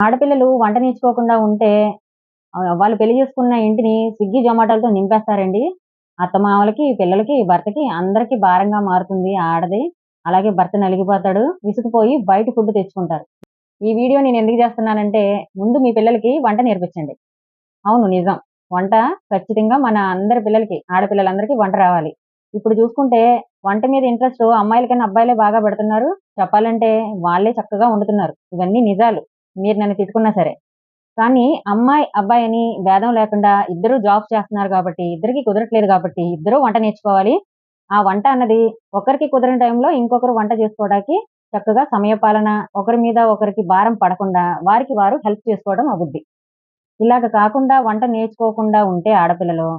ఆడపిల్లలు వంట నేర్చుకోకుండా ఉంటే వాళ్ళు పెళ్ళి చేసుకున్న ఇంటిని స్విగ్గీ జొమాటోలతో నింపేస్తారండి. అత్తమామలకి పిల్లలకి భర్తకి అందరికి భారంగా మారుతుంది ఆడది. అలాగే భర్త నలిగిపోతాడు విసుకుపోయి బయట ఫుడ్ తెచ్చుకుంటారు. ఈ వీడియో నేను ఎందుకు చేస్తున్నానంటే ముందు మీ పిల్లలకి వంట నేర్పించండి. అవును నిజం. వంట ఖచ్చితంగా మన అందరి పిల్లలకి ఆడపిల్లలందరికీ వంట రావాలి. ఇప్పుడు చూసుకుంటే వంట మీద ఇంట్రెస్ట్ అమ్మాయిలకైనా అబ్బాయిలే బాగా పెడుతున్నారు. చెప్పాలంటే వాళ్ళే చక్కగా వండుతున్నారు. ఇవన్నీ నిజాలు. మీరు నన్ను తిట్టుకున్నా సరే. కానీ అమ్మాయి అబ్బాయి అని భేదం లేకుండా ఇద్దరు జాబ్ చేస్తున్నారు కాబట్టి ఇద్దరికి కుదరట్లేదు కాబట్టి ఇద్దరు వంట నేర్చుకోవాలి. ఆ వంట అన్నది ఒకరికి కుదరని టైంలో ఇంకొకరు వంట చేసుకోవడానికి చక్కగా సమయపాలన ఒకరి మీద ఒకరికి భారం పడకుండా వారికి వారు హెల్ప్ చేసుకోవడం అవుద్ది. ఇలాగ కాకుండా వంట నేర్చుకోకుండా ఉంటే ఆడపిల్లలు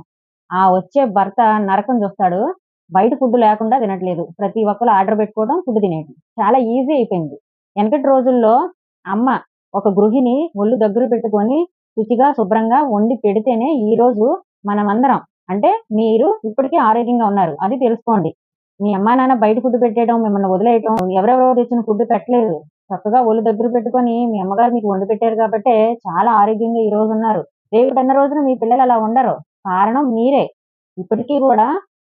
ఆ వచ్చే భర్త నరకం చూస్తాడు బయట ఫుడ్ లేకుండా తినట్లేదు. ప్రతి ఒక్కరు ఆర్డర్ పెట్టుకోవడం ఫుడ్ తినేయడం చాలా ఈజీ అయిపోయింది. వెనకటి రోజుల్లో అమ్మ ఒక గృహిణి ఒళ్ళు దగ్గర పెట్టుకొని శుచిగా శుభ్రంగా వండి పెడితేనే ఈ రోజు మనమందరం అంటే మీరు ఇప్పటికీ ఆరోగ్యంగా ఉన్నారు అది తెలుసుకోండి. మీ అమ్మా నాన్న బయట ఫుడ్ పెట్టేయడం మిమ్మల్ని వదిలేయడం ఎవరెవరో తెచ్చిన ఫుడ్ పెట్టలేదు. చక్కగా ఒళ్ళు దగ్గర పెట్టుకొని మీ అమ్మగారు మీకు వండి పెట్టారు కాబట్టి చాలా ఆరోగ్యంగా ఈ రోజు ఉన్నారు. రేపటి రోజున మీ పిల్లలు అలా ఉండరు. కారణం మీరే. ఇప్పటికీ కూడా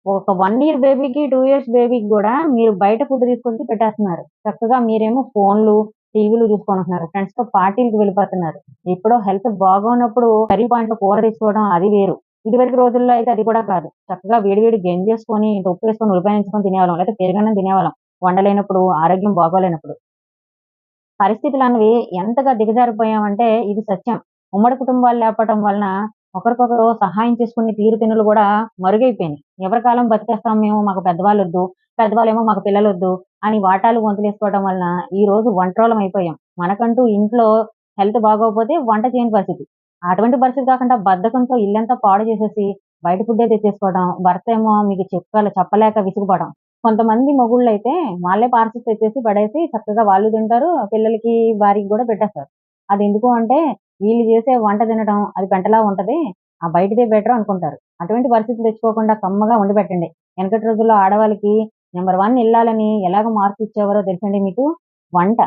ఒక వన్ ఇయర్ బేబీకి టూ ఇయర్స్ బేబీకి కూడా మీరు బయట ఫుడ్ తీసుకొచ్చి పెట్టేస్తున్నారు. చక్కగా మీరేమో ఫోన్లు టీవీలు చూసుకుంటున్నారు. ఫ్రెండ్స్తో పార్టీలకు వెళ్ళిపోతున్నారు. ఎప్పుడో హెల్త్ బాగున్నప్పుడు కర్రీ పాయింట్ కూర తీసుకోవడం అది వేరు. ఇదివరకు రోజుల్లో అయితే అది కూడా కాదు. చక్కగా వేడివేడి గెంజేసుకొని ఉప్పు వేసుకొని ఉల్లిపాయించుకొని తినేవాళ్ళం. లేకపోతే పెరుగన్నం తినేవాళ్ళం. వండలేనప్పుడు ఆరోగ్యం బాగోలేనప్పుడు. పరిస్థితులు అనేవి ఎంతగా దిగజారిపోయామంటే ఇది సత్యం. ఉమ్మడి కుటుంబాలు లేకపోవడం వలన ఒకరికొకరు సహాయం చేసుకునే తీరు తినులు కూడా మరుగైపోయినాయి. ఎవరి కాలం బతికేస్తాం మేము మాకు పెద్దవాళ్ళు వద్దు పెద్దవాళ్ళేమో మాకు పిల్లలు వద్దు అని వాటాలు వంతులేసుకోవడం వలన ఈ రోజు వంటరోళం అయిపోయాం. మనకంటూ ఇంట్లో హెల్త్ బాగోకపోతే వంట చేయని పరిస్థితి. అటువంటి పరిస్థితి కాకుండా బద్ధకంతో ఇల్లంతా పాడు చేసేసి బయట ఫుడ్డే తెచ్చేసుకోవడం భర్త ఏమో మీకు చెప్పాలి చెప్పలేక విసిగిపోవడం కొంతమంది మొగుళ్ళు అయితే వాళ్ళే పార్సల్స్ తెచ్చేసి పడేసి చక్కగా వాళ్ళు తింటారు పిల్లలకి వారికి కూడా పెట్టేస్తారు. అది ఎందుకు అంటే వీళ్ళు చేసే వంట తినడం అది పెంటలా ఉంటది ఆ బయటదే బెటర్ అనుకుంటారు. అటువంటి పరిస్థితులు తెచ్చుకోకుండా కమ్మగా ఉండి పెట్టండి. వెనకటి రోజుల్లో ఆడవాళ్ళకి నెంబర్ వన్ ఇల్లాలని ఎలాగ మార్పు ఇచ్చేవారో తెలుసండి మీకు? వంట.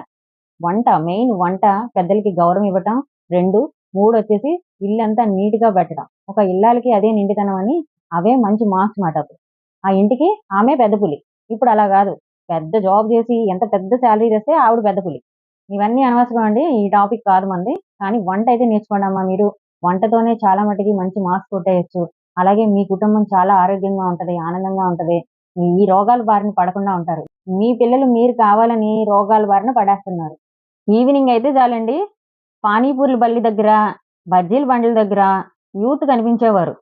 వంట మెయిన్ వంట పెద్దలకి గౌరవం ఇవ్వటం. రెండు మూడు వచ్చేసి ఇల్లంతా నీట్గా పెట్టడం. ఒక ఇల్లాలకి అదే నిండితనం అని అవే మంచి మార్క్స్ మాట అప్పుడు ఆ ఇంటికి ఆమె పెద్ద పులి. ఇప్పుడు అలా కాదు. పెద్ద జాబ్ చేసి ఎంత పెద్ద శాలరీ చేస్తే ఆవిడ పెద్ద పులి. ఇవన్నీ అనవసరం అండి. ఈ టాపిక్ కాదు మంది. కానీ వంట అయితే నేర్చుకోండి అమ్మా మీరు. వంటతోనే చాలా మటుకి మంచి మార్క్స్ కొట్టేయచ్చు. అలాగే మీ కుటుంబం చాలా ఆరోగ్యంగా ఉంటది ఆనందంగా ఉంటది. ఈ రోగాల బారిన పడకుండా ఉంటారు. మీ పిల్లలు మీరు కావాలని రోగాల బారిన పడేస్తున్నారు. ఈవినింగ్ అయితే చాలండి. పానీపూరి బల్లి దగ్గర బజ్జీల బండ్ల దగ్గర యూత్ కనిపించేవారు.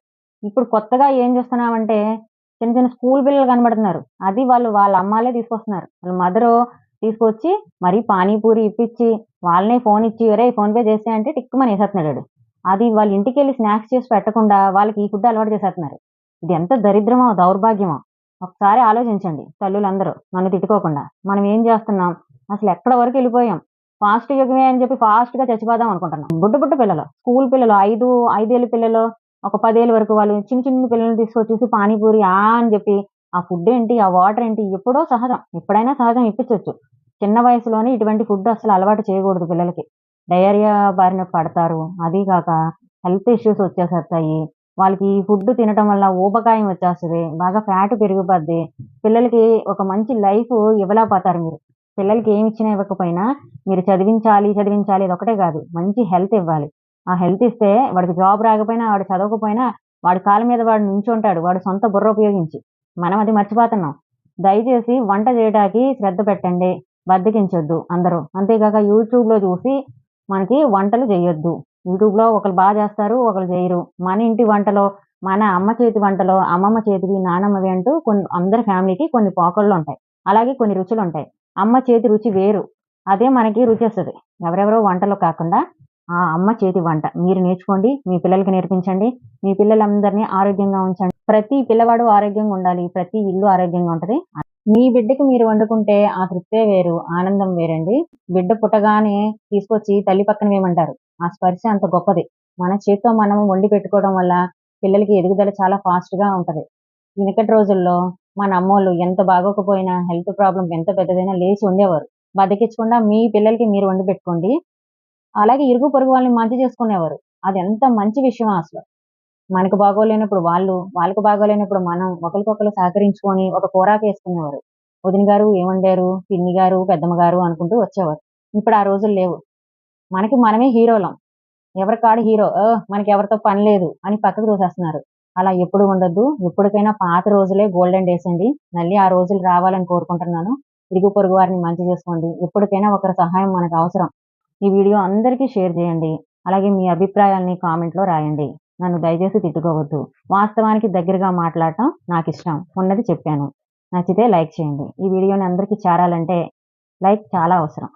ఇప్పుడు కొత్తగా ఏం చూస్తున్నామంటే చిన్న చిన్న స్కూల్ పిల్లలు కనబడుతున్నారు. అది వాళ్ళు వాళ్ళ అమ్మాలే తీసుకొస్తున్నారు. వాళ్ళ మదరు తీసుకొచ్చి మరి పానీపూరి ఇప్పించి వాళ్ళనే ఫోన్ ఇచ్చి ఒరే ఫోన్ పే చేస్తే అంటే టిక్కుమని వేసేస్తున్నాడు వాడు. అది వాళ్ళ ఇంటికి వెళ్ళి స్నాక్స్ చేసి పెట్టకుండా వాళ్ళకి ఈ ఫుడ్ అలవాటు చేసేస్తున్నారు. ఇది ఎంత దరిద్రమో దౌర్భాగ్యమో. ఒకసారి ఆలోచించండి తల్లులందరూ నన్ను తిట్టుకోకుండా. మనం ఏం చేస్తున్నాం? అసలు ఎక్కడ వరకు వెళ్ళిపోయాం? ఫాస్ట్ యుగమే అని చెప్పి ఫాస్ట్గా చచ్చిపోదాం అనుకుంటున్నాం. బుడ్డ బుడ్డ పిల్లలు స్కూల్ పిల్లలు ఐదు ఐదేళ్ళ పిల్లలు ఒక పదేళ్ళ వరకు వాళ్ళు చిన్న చిన్న పిల్లల్ని తీసుకొచ్చేసి పానీపూరి ఆ అని చెప్పి ఆ ఫుడ్ ఏంటి? ఆ వాటర్ ఏంటి? ఎప్పుడో సహజం. ఎప్పుడైనా సహజం ఇప్పించవచ్చు చిన్న వయసులోనే ఇటువంటి ఫుడ్ అసలు అలవాటు చేయకూడదు పిల్లలకి. డయేరియా బారిన పడతారు. అది కాక హెల్త్ ఇష్యూస్ వచ్చేసేస్తాయి వాళ్ళకి ఈ ఫుడ్ తినటం వల్ల ఊబకాయం వచ్చేస్తుంది బాగా ఫ్యాట్ పెరిగిపోద్ది. పిల్లలకి ఒక మంచి లైఫ్ ఇవ్వలేకపోతారు మీరు. పిల్లలకి ఏమి ఇచ్చినా ఇవ్వకపోయినా మీరు చదివించాలి చదివించాలి ఇది ఒకటే కాదు. మంచి హెల్త్ ఇవ్వాలి. ఆ హెల్త్ ఇస్తే వాడికి జాబ్ రాకపోయినా వాడు చదవకపోయినా వాడి కాళ్ళ మీద వాడు నించుంటాడు. వాడు సొంత బుర్ర ఉపయోగించి. మనం అది మర్చిపోతున్నాం. దయచేసి వంట చేయడానికి శ్రద్ధ పెట్టండి. బద్దకించొద్దు అందరూ. అంతేకాక యూట్యూబ్లో చూసి మనకి వంటలు చేయొద్దు. యూట్యూబ్లో ఒకరు బాగా చేస్తారు ఒకరు చేయరు. మన ఇంటి వంటలో మన అమ్మ చేతి వంటలో అమ్మమ్మ చేతివి నానమ్మవి అంటూ కొన్ని అందరి ఫ్యామిలీకి కొన్ని పోకళ్ళు ఉంటాయి. అలాగే కొన్ని రుచులు ఉంటాయి. అమ్మ చేతి రుచి వేరు. అదే మనకి రుచి వస్తుంది. ఎవరెవరో వంటలు కాకుండా ఆ అమ్మ చేతి వంట మీరు నేర్చుకోండి మీ పిల్లలకి నేర్పించండి మీ పిల్లలందరినీ ఆరోగ్యంగా ఉంచండి. ప్రతి పిల్లవాడు ఆరోగ్యంగా ఉండాలి ప్రతి ఇల్లు ఆరోగ్యంగా ఉంటుంది. మీ బిడ్డకి మీరు వండుకుంటే ఆ తృప్తే వేరు ఆనందం వేరండి. బిడ్డ పుట్టగానే తీసుకొచ్చి తల్లి పక్కన వేయమంటారు. ఆ స్పర్శ అంత గొప్పది. మన చేతితో మనం వండి పెట్టుకోవడం వల్ల పిల్లలకి ఎదుగుదల చాలా ఫాస్ట్గా వెనకటి రోజుల్లో మన అమ్మోళ్ళు ఎంత బాగోకపోయినా హెల్త్ ప్రాబ్లం ఎంత పెద్దదైనా లేచి ఉండేవారు బతికించకుండా మీ పిల్లలకి మీరు వండి పెట్టుకోండి. అలాగే ఇరుగు పొరుగు వాళ్ళని మంచి చేసుకునేవారు. అది ఎంత మంచి విషయం అసలు. మనకు బాగోలేనప్పుడు వాళ్ళు వాళ్ళకు బాగోలేనప్పుడు మనం ఒకరికొకరు సహకరించుకొని ఒక కూరాకు వేసుకునేవారు. వదిన గారు ఏమండారు? పిన్ని గారు పెద్దమ్మ గారు అనుకుంటూ వచ్చేవారు. ఇప్పుడు ఆ రోజులు లేవు. మనకి మనమే హీరోలం. ఎవరి కాడు హీరో? మనకి ఎవరితో పని లేదు అని పక్కకు తోసేస్తున్నారు. అలా ఎప్పుడు ఉండొద్దు. ఎప్పటికైనా పాత రోజులే గోల్డెన్ డేస్ అండి. మళ్ళీ ఆ రోజులు రావాలని కోరుకుంటున్నాను. ఇరుగు పొరుగు వారిని మంచి చేసుకోండి. ఎప్పటికైనా ఒకరి సహాయం మనకు అవసరం. ఈ వీడియో అందరికీ షేర్ చేయండి. అలాగే మీ అభిప్రాయాల్ని కామెంట్లో రాయండి. నన్ను దయచేసి తిట్టుకోవద్దు. వాస్తవానికి దగ్గరగా మాట్లాడటం నాకు ఇష్టం ఉన్నది చెప్పాను. నచ్చితే లైక్ చేయండి. ఈ వీడియోని అందరికీ చేరాలంటే లైక్ చాలా అవసరం.